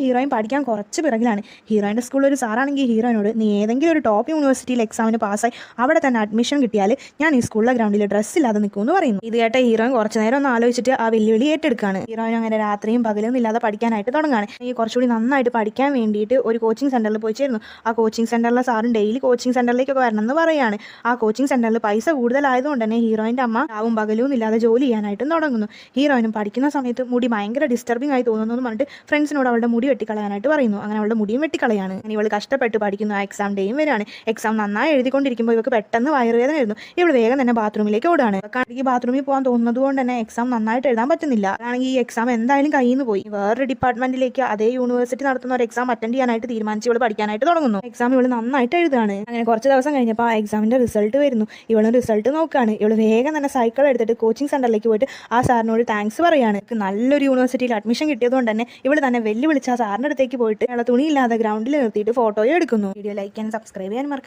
Heroine പഠിക്കാൻ കുറച്ച് പിറകിലാണ്. ഹീറോയിന്റെ സ്കൂളിൽ ഒരു സാറാണെങ്കിൽ ഹീറോയിനോട് നീ ഏതെങ്കിലും ഒരു ടോപ്പ് യൂണിവേഴ്സിറ്റിയിൽ എക്സാമിന് പാസ്സായി അവിടെ തന്നെ അഡ്മിഷൻ കിട്ടിയാൽ ഞാൻ ഈ സ്കൂളിലെ ഗ്രൗണ്ടിൽ ഡ്രസ്സ് ഇല്ലാതെ നിൽക്കുമെന്ന് പറയുന്നു. ഇത് കേട്ട ഹീറോയിൻ കുറച്ച് നേരം ഒന്ന് ആലോചിച്ചിട്ട് ആ വെല്ലുവിളി ഏറ്റെടുക്കുകയാണ്. ഹീറോയിൻ അങ്ങനെ രാത്രിയും പകലും ഇല്ലാതെ പഠിക്കാനായിട്ട് തുടങ്ങുകയാണ്. ഈ കുറച്ചുകൂടി നന്നായിട്ട് പഠിക്കാൻ വേണ്ടിയിട്ട് ഒരു കോച്ചിങ് സെന്ററിൽ പോയി ചേരുന്നു ആ കോച്ചിങ് സെന്ററിലെ സാറും ഡെയിലി കോച്ചിങ് സെന്ററിലേക്കൊക്കെ വരണം എന്ന് പറയുകയാണ്. ആ കോച്ചിങ് സെന്ററിൽ പൈസ കൂടുതലായതുകൊണ്ട് തന്നെ ഹീറോയിന്റെ അമ്മ രാവും പകലും ഇല്ലാതെ ജോലി ചെയ്യാനായിട്ടും തുടങ്ങുന്നു. ഹീറോയിനും പഠിക്കുന്ന സമയത്ത് മുടി ഭയങ്കര ഡിസ്റ്റർബിംഗ് ആയി തോന്നുന്നു എന്ന് പറഞ്ഞിട്ട് ഫ്രണ്ട്സിനോട് അവളുടെ മുടി വെട്ടിക്കളയാനായിട്ട് പറയുന്നു. അങ്ങനെ അവളുടെ മുടിയും വെട്ടിക്കളയാണ്. അങ്ങനെ ഇവൾ കഷ്ടപ്പെട്ട് പഠിക്കുന്നു. ആ എക്സാം ഡേയും വരികയാണ് എക്സാം നന്നായി എഴുതിക്കൊണ്ടിരിക്കുമ്പോൾ ഇവൾക്ക് പെട്ടെന്ന് വയറുവേദന വരുന്നു ഇവൾ വേഗം തന്നെ ബാത്റൂമിലേക്ക് ഓടാണ് ഈ ബാത്റൂമിൽ പോകാൻ തോന്നുന്നത് കൊണ്ട് തന്നെ എക്സാം നന്നായിട്ട് എഴുതാൻ പറ്റുന്നില്ല. ആണെങ്കിൽ ഈ എക്സാം എന്തായാലും കയ്യിൽ നിന്ന് പോയി. വേറൊരു ഡിപ്പാർട്ട്മെന്റിലേക്ക് അതേ യൂണിവേഴ്സിറ്റി നടത്തുന്ന ഒരു എക്സാം അറ്റൻഡ് ചെയ്യാനായിട്ട് തീരുമാനിച്ച് ഇവൾ പഠിക്കാനായിട്ട് തുടങ്ങുന്നു. എക്സാം ഇവൾ നന്നായിട്ട് എഴുതാണ് അങ്ങനെ കുറച്ച് ദിവസം കഴിഞ്ഞപ്പോൾ ആ എക്സാമിന്റെ റിസൾട്ട് വരുന്നു. ഇവളും റിസൾട്ട് നോക്കുകയാണ്. ഇവൾ വേഗം തന്നെ സൈക്കിൾ എടുത്തിട്ട് കോച്ചിങ് സെന്ററിലേക്ക് പോയിട്ട് ആ സാറിനോട് താങ്ക്സ് പറയാണ്. "എനിക്ക് നല്ലൊരു യൂണിവേഴ്സിറ്റിയിൽ അഡ്മിഷൻ കിട്ടിയതുകൊണ്ട് തന്നെ ഇവൾ തന്നെ വെല്ലുവിളിച്ച് സാറിന്റെ അടുത്തേക്ക് പോയിട്ട് അയാളെ തുണിയില്ലാതെ ഗ്രൗണ്ടിൽ നിർത്തിയിട്ട് ഫോട്ടോയും എടുക്കുന്നു. വീഡിയോ ലൈക്ക് ചെയ്യാൻ സബ്സ്ക്രൈബ് ചെയ്യാൻ മറക്കല്ല.